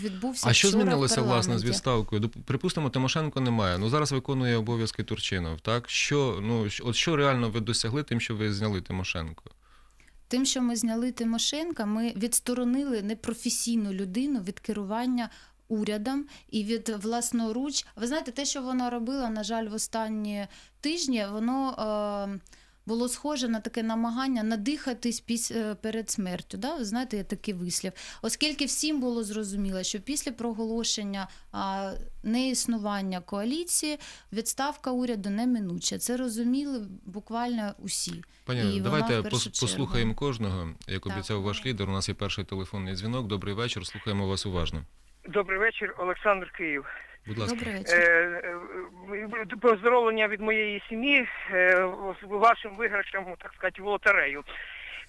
відбувся А що вчора в змінилося власне з відставкою? Припустимо, Тимошенко немає. Ну зараз виконує обов'язки Турчинов. Так що ну от що реально ви досягли тим, що ви зняли Тимошенко? Тим, що ми зняли Тимошенка, ми відсторонили непрофесійну людину від керування урядом і від власноруч. Ви знаєте, те, що вона робила, на жаль, в останні тижні, воно. Е- було схоже на таке намагання надихатись піс... е, перед смертю. Да? Ви знаєте, є такий вислів. Оскільки всім було зрозуміло, що після проголошення а, неіснування коаліції відставка уряду неминуча. Це розуміли буквально усі. Пані, І давайте чергу. послухаємо кожного. Як Так. обіцяв ваш лідер, у нас є перший телефонний дзвінок. Добрий вечір. Слухаємо вас уважно. Добрий вечір, Олександр Київ. Будь ласка. Добрий Е, вечір. е, поздоровлення від моєї сім'ї е, вашим виграшем, так сказати, в лотерею.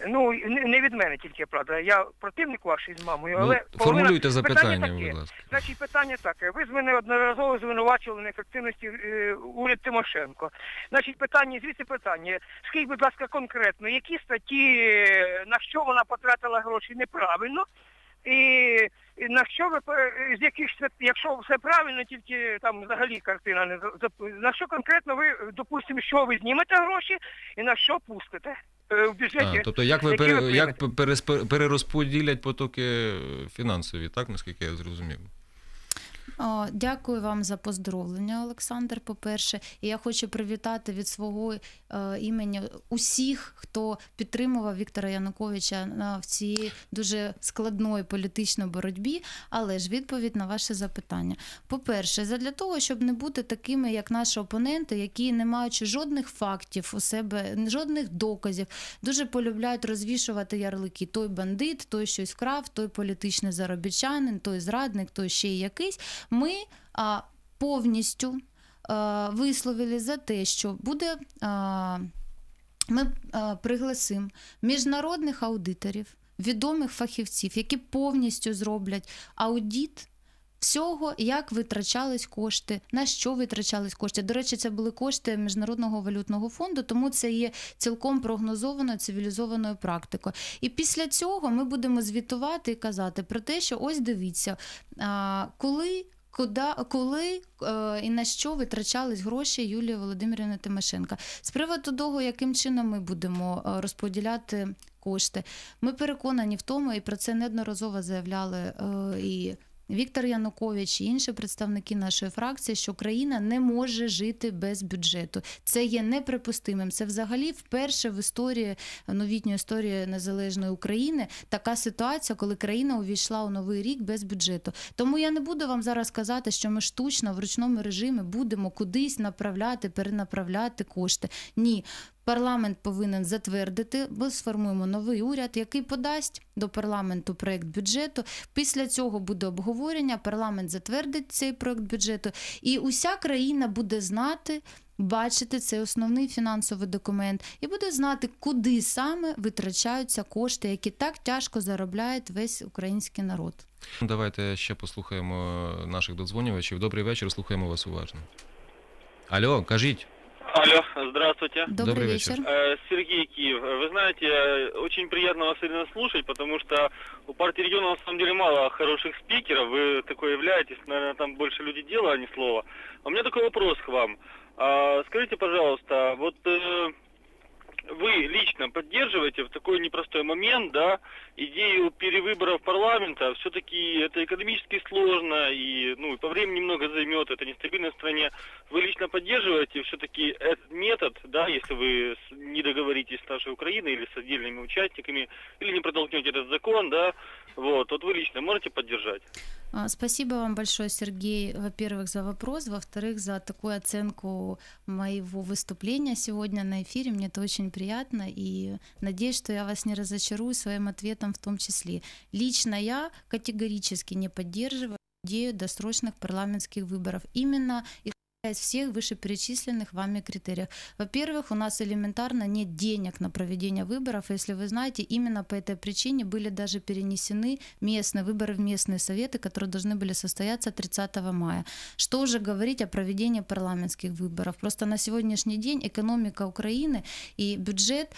Ну, не від мене тільки, правда. Я противник ваший з мамою, Ну, але половина- формулюйте питання запитання, таке. будь ласка. Значить, питання таке. Ви з мене одноразово звинувачували неефективності е, уряд Тимошенко. Значить, питання, звідси питання. Скажіть, будь ласка, конкретно, які статті, е, на що вона потратила гроші неправильно? І, і на що ви з яких якщо все правильно, тільки там взагалі картина не на що конкретно ви, допустимо, що ви знімете гроші і на що пустите е, в бюджеті? А, тобто, як ви, пере- ви як перерозподілять потоки фінансові, так наскільки я зрозумів? О, Дякую вам за поздоровлення, Олександр. По-перше, і я хочу привітати від свого е, імені усіх, хто підтримував Віктора Януковича в цій дуже складної політичній боротьбі. Але ж відповідь на ваше запитання. По-перше, задля того, щоб не бути такими, як наші опоненти, які не маючи жодних фактів у себе, жодних доказів, дуже полюбляють розвішувати ярлики. Той бандит, той щось вкрав, той політичний заробітчанин, той зрадник, той ще й якийсь. Ми а, повністю а, висловили за те, що буде. А, ми пригласимо міжнародних аудиторів, відомих фахівців, які повністю зроблять аудит всього, як витрачались кошти, на що витрачались кошти. До речі, це були кошти Міжнародного валютного фонду, тому це є цілком прогнозованою цивілізованою практикою. І після цього ми будемо звітувати і казати про те, що ось дивіться, коли. Куди, коли е, і на що витрачались гроші Юлії Володимирівни Тимошенка? З приводу того, яким чином ми будемо е, розподіляти кошти, ми переконані в тому, і про це неодноразово заявляли е, і Віктор Янукович і інші представники нашої фракції, що країна не може жити без бюджету. Це є неприпустимим. Це взагалі вперше в історії новітньої історії незалежної України така ситуація, коли країна увійшла у новий рік без бюджету. Тому я не буду вам зараз казати, що ми штучно в ручному режимі будемо кудись направляти, перенаправляти кошти. Ні. Парламент повинен затвердити, ми сформуємо новий уряд, який подасть до парламенту проект бюджету. Після цього буде обговорення. Парламент затвердить цей проект бюджету, і уся країна буде знати. Бачити цей основний фінансовий документ і буде знати, куди саме витрачаються кошти, які так тяжко заробляє весь український народ. Давайте ще послухаємо наших додзвонювачів. Добрий вечір, слухаємо вас уважно. Алло, кажіть. Алло, здравствуйте. Добрий, Добрий вечір. вечір. Э, Сергей Киев. Вы знаете, э, очень приятно вас именно слушать, потому что у партии региона на самом деле мало хороших спикеров. Вы такой являетесь, наверное, там больше люди дела, а не слова. А у меня такой вопрос к вам. А, скажите, пожалуйста, вот э, вы лично поддерживаете в такой непростой момент, да, идею перевыборов парламента? Все-таки это экономически сложно и, ну, и по времени много займет, это нестабильная стране. Вы лично поддерживаете все-таки этот метод, да, если вы не договоритесь с нашей Украиной или с отдельными участниками, или не протолкнете этот закон, да, вот, вот вы лично можете поддержать? А, Спасибо вам большое, Сергей, во-первых, за вопрос, во-вторых, за такую оценку моего выступления сегодня на эфире. Мне это очень приятно и надеюсь, что я вас не разочарую своим ответом в том числе. Лично я категорически не поддерживаю идею досрочных парламентских выборов. Именно из всех вышеперечисленных вами критериев. Во-первых, у нас элементарно нет денег на проведение выборов. Если вы знаете, именно по этой причине были даже перенесены местные выборы в местные советы, которые должны были состояться 30 мая. Что уже говорить о проведении парламентских выборов? Просто на сегодняшний день экономика Украины и бюджет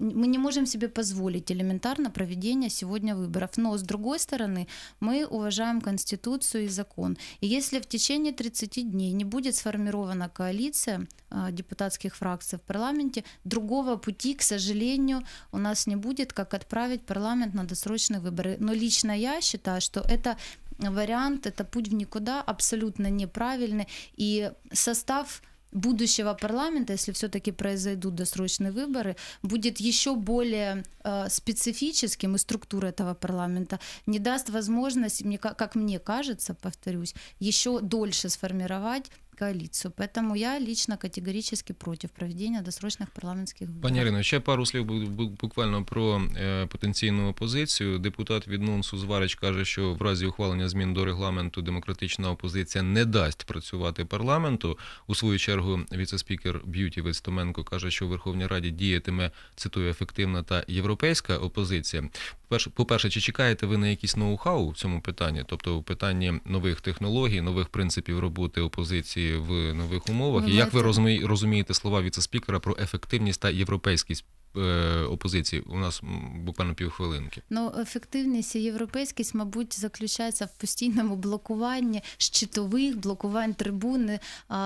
мы не можем себе позволить элементарно проведение сегодня выборов. Но, с другой стороны, мы уважаем Конституцию и закон. И если в течение 30 дней не будет сформирована коалиция а, депутатских фракций в парламенте, другого пути, к сожалению, у нас не будет, как отправить парламент на досрочные выборы. Но лично я считаю, что это вариант, это путь в никуда, абсолютно неправильный. И состав будущего парламента, если все-таки произойдут досрочные выборы, будет еще более э, специфическим, и структура этого парламента не даст возможность, мне, ка- как мне кажется, повторюсь, еще дольше сформировать коалицию. Поэтому я лично категорически против проведения досрочных парламентских выборов. Пані Ірино, ще пару слів бу- бу- буквально про е, потенційну опозицію. Депутат від НУНСу Зварич каже, що в разі ухвалення змін до регламенту демократична опозиція не дасть працювати парламенту. У свою чергу віце-спікер Б'юті Вестоменко каже, що у Верховній Раді діятиме цитую ефективна та європейська опозиція. Перш- По-перше, чи чекаєте ви на якісь ноу-хау в цьому питанні, тобто у питанні нових технологій, нових принципів роботи опозиції В нових умовах? І як ви розумі- розумієте слова віце-спікера про ефективність та європейськість опозиції? У нас буквально півхвилинки. Ну, ефективність і європейськість, мабуть, заключається в постійному блокуванні щитових, блокувань трибуни,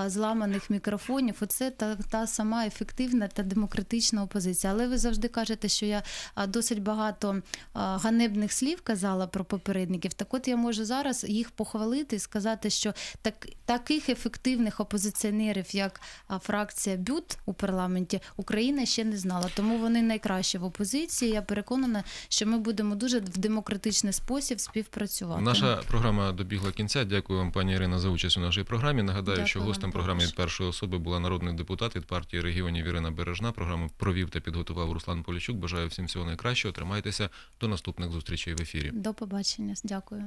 зламаних мікрофонів. Оце та, та сама ефективна та демократична опозиція. Але ви завжди кажете, що я досить багато ганебних слів казала про попередників. Так от я можу зараз їх похвалити і сказати, що так, таких ефективних опозиціонерів, як фракція БЮТ у парламенті, Україна ще не знала. Тому вони найкращі в опозиції. Я переконана, що ми будемо дуже в демократичний спосіб співпрацювати. Наша програма добігла кінця. Дякую вам, пані Ірина, за участь у нашій програмі. Нагадаю, Дякую що вам гостем програми від першої особи була народний депутат від партії регіонів Ірина Бережна. Програму провів та підготував Руслан Полічук. Бажаю всім всього найкращого. Тримайтеся до наступних зустрічей в ефірі. До побачення. Дякую.